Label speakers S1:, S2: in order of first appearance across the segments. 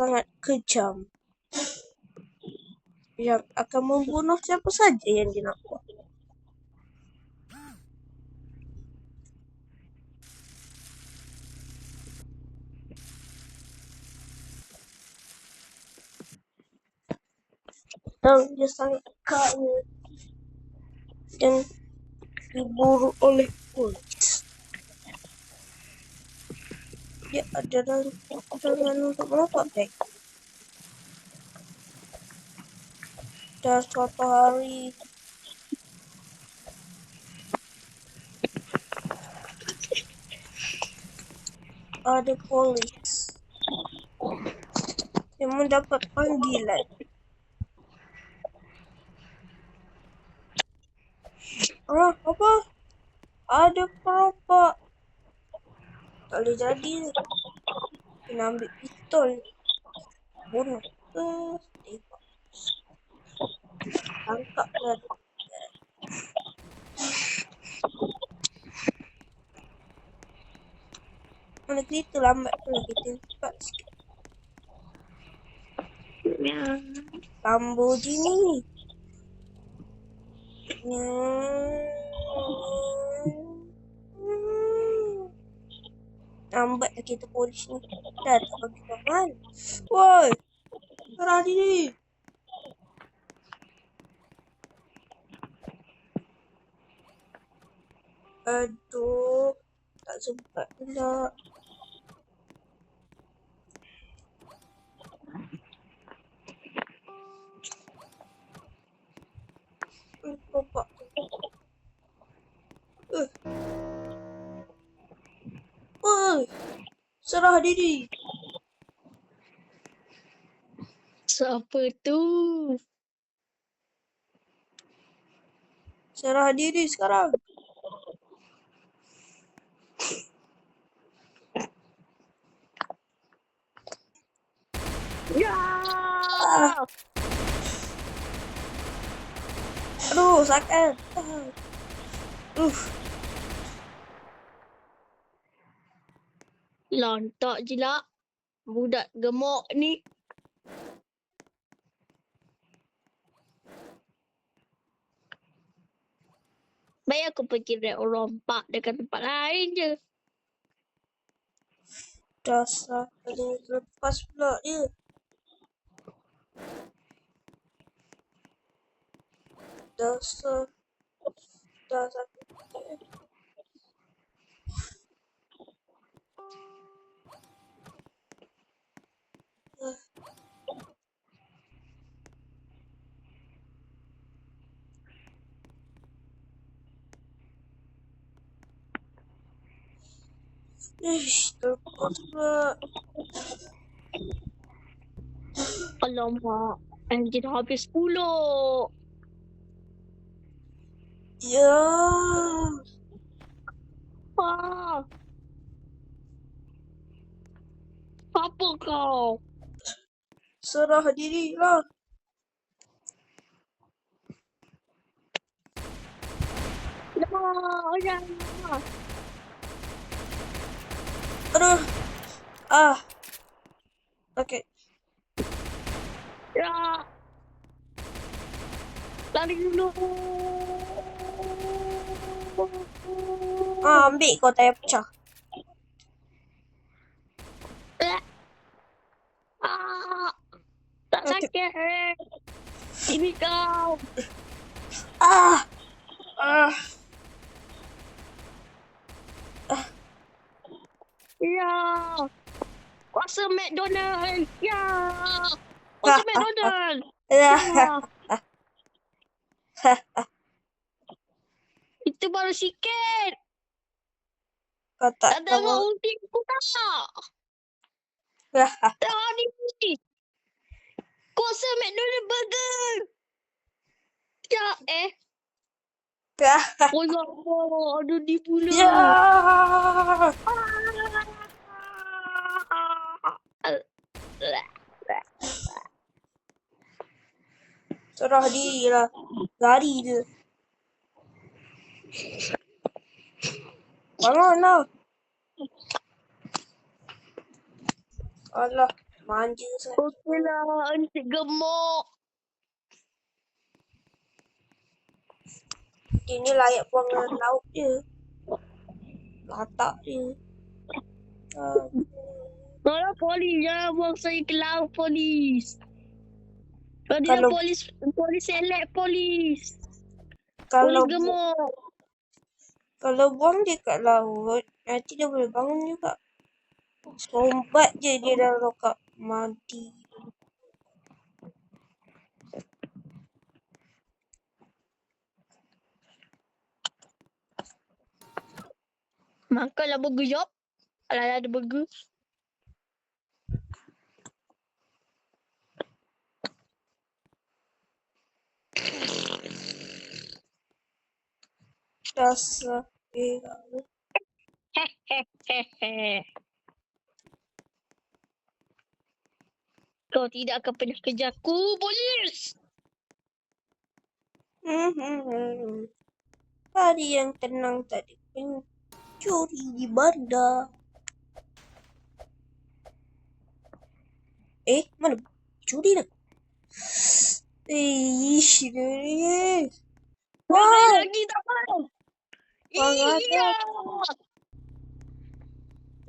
S1: sangat kejam. Yang akan membunuh siapa saja yang dia nak buat. Dan dia sangat kaya. Dan diburu oleh polis. Dia ada rancangan untuk menutup dek. Dan suatu hari ada polis yang mendapat panggilan Ah, apa? Ada perompak. Tak boleh jadi. Kena ambil pistol. Bunuh. Eh, tengok. Tangkap lah. Mana kereta lambat tu lah kita cepat sikit. Lamborghini. Lambat lah kereta polis ni. Dah tak bagi mahal. Woi! Serah diri! Aduh. Tak sempat pula. Eh. Serah diri!
S2: Siapa tu?
S1: Serah diri sekarang.
S2: Ya!
S1: Ah. Aduh, sakit. Uh,
S2: Lantak je lah. Budak gemuk ni. Baik aku pergi rompak dekat tempat lain je.
S1: dasar. Yang lepas pula dia. Dasar. Dasar. Pula.
S2: Alamak. Enjin habis pula.
S1: Ya.
S2: Ah. Apa kau?
S1: Serah diri lah.
S2: Ya.
S1: Aduh. Ah. Okay.
S2: Ya. Lari dulu.
S1: Ah, ambil kau tayar pecah.
S2: Ah. Tak sakit. Ini kau.
S1: Ah. Ah.
S2: Ya. Kuasa McDonald. Ya. Kuasa McDonald.
S1: Ya.
S2: Ya. Itu baru sikit.
S1: Kau tak
S2: Tak tengok
S1: tahu.
S2: ulti aku tak.
S1: Ya.
S2: Tengok ni. Kuasa McDonald burger. Ya eh.
S1: Ya.
S2: Allah, ada di pula.
S1: Ya. Serah diri lah. Lari dia. Bangun lah. Alah. Manja sangat.
S2: Okey lah, encik gemuk.
S1: Dia ni layak buang dalam laut je. Latak dia. Ah,
S2: Tolong polis jangan buang saya ke laut polis. Kalau dia
S1: Kalau-
S2: polis, polis select polis.
S1: kalau
S2: Polis gemuk.
S1: kalau buang dia kat laut, nanti dia boleh bangun juga. Sombat je dia dah rokak mati.
S2: Makanlah burger jop. Kalau ada burger.
S1: Dasar. Eh,
S2: Kau tidak akan pernah kejarku, polis.
S1: Hmm, hmm. Hari yang tenang tadi pencuri di bandar. Eh, mana curi dah? Eh, ish, dia ni.
S2: Wah. Lagi tak mau. Iya.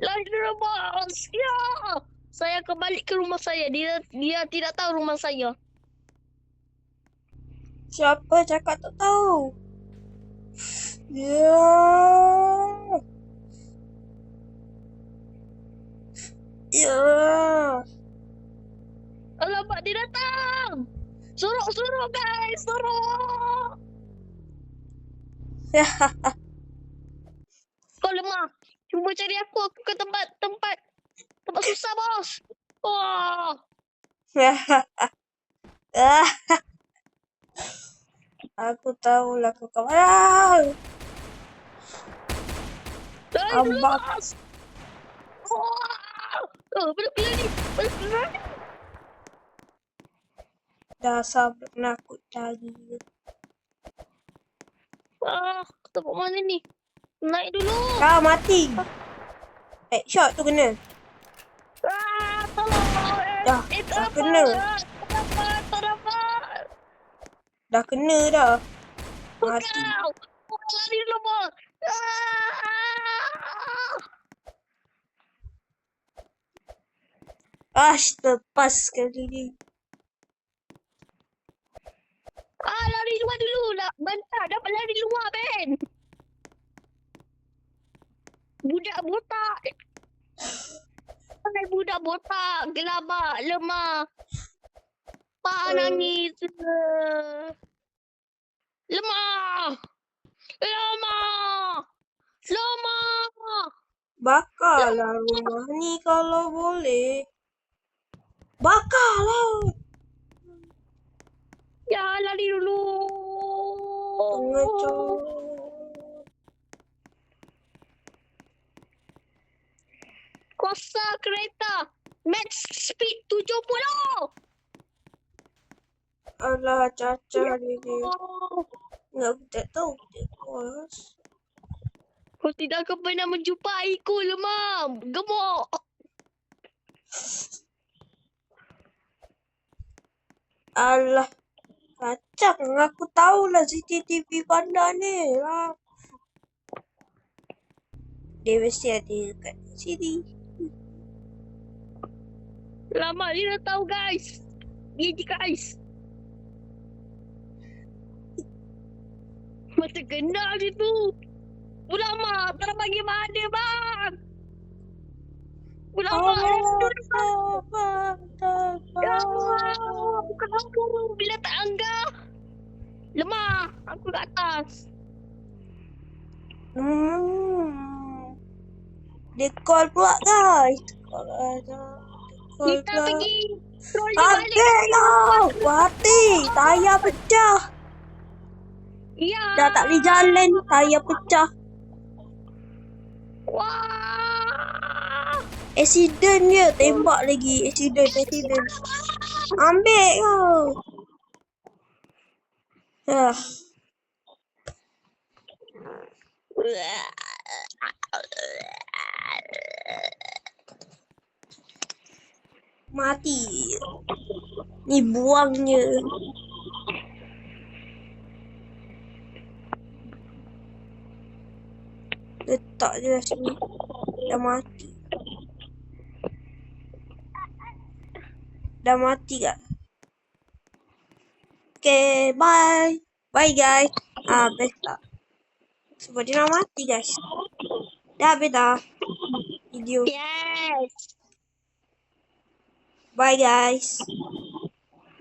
S2: Lagi rebas. Ya. Saya kembali ke rumah saya. Dia dia tidak tahu rumah saya.
S1: siapa cakap tak tahu? Ya. Ya.
S2: Alamak, dia datang. Suruh, suruh guys. Suruh. Kau lemah. Cuba cari aku. Aku ke tempat, tempat. Tempat susah, bos. Wah.
S1: Ah. Aku kau mana.
S2: Dah,
S1: Abang.
S2: bos. Wah. Oh, bila-bila ni. Bila-bila ni.
S1: Dasar penakut cari.
S2: Ah, tempat mana ni? Naik dulu.
S1: Ah, mati. Eh, shot tu kena.
S2: Ah, tolong. Eh,
S1: Dah,
S2: eh,
S1: dah kena.
S2: dapat. Tak dapat, tak dapat.
S1: Dah kena dah. Mati.
S2: Kau. Lari dulu, bos. Ah.
S1: Ah, lepas sekali ni.
S2: Ah, lari luar dulu lah. Bentar, dapat lari luar, Ben. Budak botak. Hai budak botak, gelabak, lemah. Pak
S1: Eh.
S2: nangis. Lemah. Lemah. Lemah.
S1: Bakarlah rumah ni kalau boleh. Bakarlah.
S2: Ya, lari dulu.
S1: Pengecut.
S2: Kuasa kereta. Max speed 70.
S1: Alah, caca dia ni.
S2: Oh.
S1: Enggak, aku tak tahu. Dia.
S2: Kau tidak akan pernah menjumpaiku, lemah. Gemuk.
S1: Alah. Kacang. Aku tahulah CCTV bandar ni. Lah. Dia mesti ada kat sini.
S2: Lama dia dah tahu, guys. Dia je, guys. Macam kenal dia tu. Ulama, tak bagi mana, bang. Ulama, Ya Allah, bukan aku bila tak anggap. Lemah, aku kat atas.
S1: Hmm. Dia call pula guys. Call ada.
S2: Kita pergi troli balik.
S1: Habis lah. Mati. Tayar pecah.
S2: Ya.
S1: Dah tak boleh jalan. Tayar pecah.
S2: Wah.
S1: Accident je. Tembak lagi. Accident. Accident. Ambil kau. Ah. Mati. Ni buang je. Letak je lah sini. Dah mati. Dah mati kak. Okay, bye. Bye guys. Ah, best tak. Sebab dia dah mati guys. Dah habis dah. Video.
S2: Yes.
S1: Bye guys.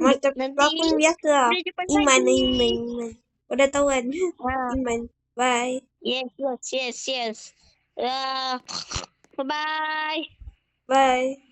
S1: Macam
S2: Nanti
S1: pelakon biasa lah. Iman. Iman, Iman. Kau dah tahu kan?
S2: Ah,
S1: Iman. Bye.
S2: yes, yes, yes, yes. Uh, bye.
S1: Bye.